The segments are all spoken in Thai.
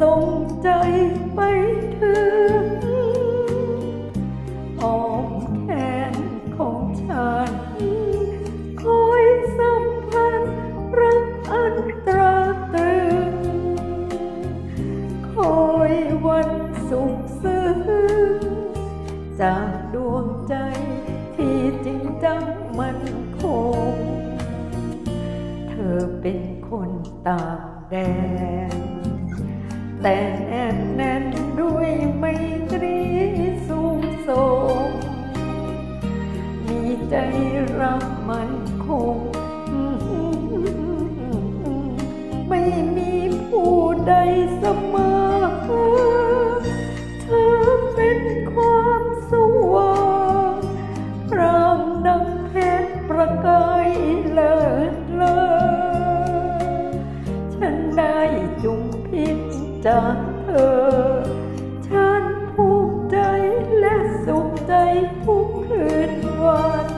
ส่งใจไปถึงอ้อมแขนของฉัน คอยสัมพันธ์รักอันตราตรึง คอยวันสุขซึ้งจากดวงใจที่จริงจังมันคง เธอเป็นคนต่างแดน แต่แน่นแน่นด้วยไมตรีสูงส่งมีใจรักมันคง ไม่มีผู้ใดเสมอ จากเธอ ฉันภูมิใจและสุขใจทุกคืนวัน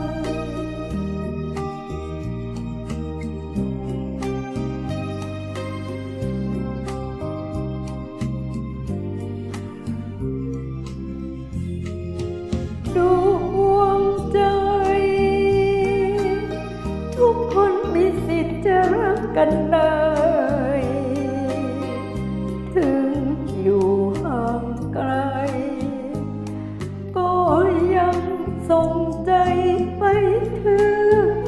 ดวงใจ ทุกคนมีสิทธิ์จะรักกันได้ ส่งใจไปถึง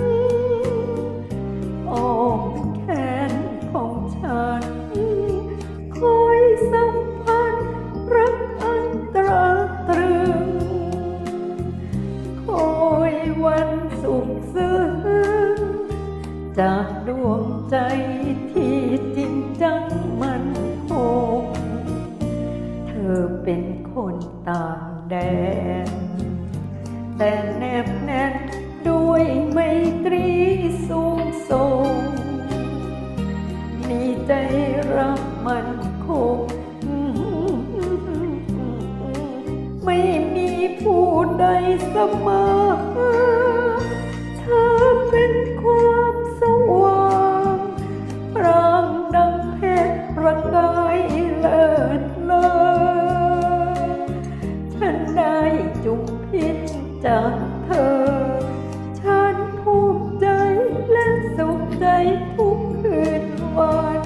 อ้อมแขนของฉัน คอยสัมพันธ์รักอันตราตรึง คอยวันสุขซึ้งจากดวงใจที่จริงจังมันคง เธอเป็นคนต่างแดน แต่แนบแน่นด้วยไมตรีสูงส่ง มีใจรักมันคงไม่มีผู้ใดเสมอเธอเป็นความสว่างรางดังเพชรประกายเลิศเลอฉันได้จุงพิษ จากเธอ ฉันภูมิใจและสุขใจทุกคืนวัน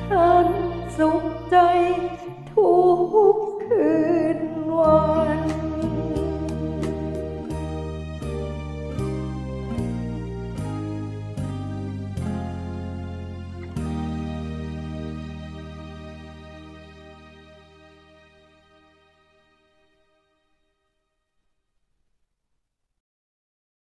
ฉันสุขใจทุก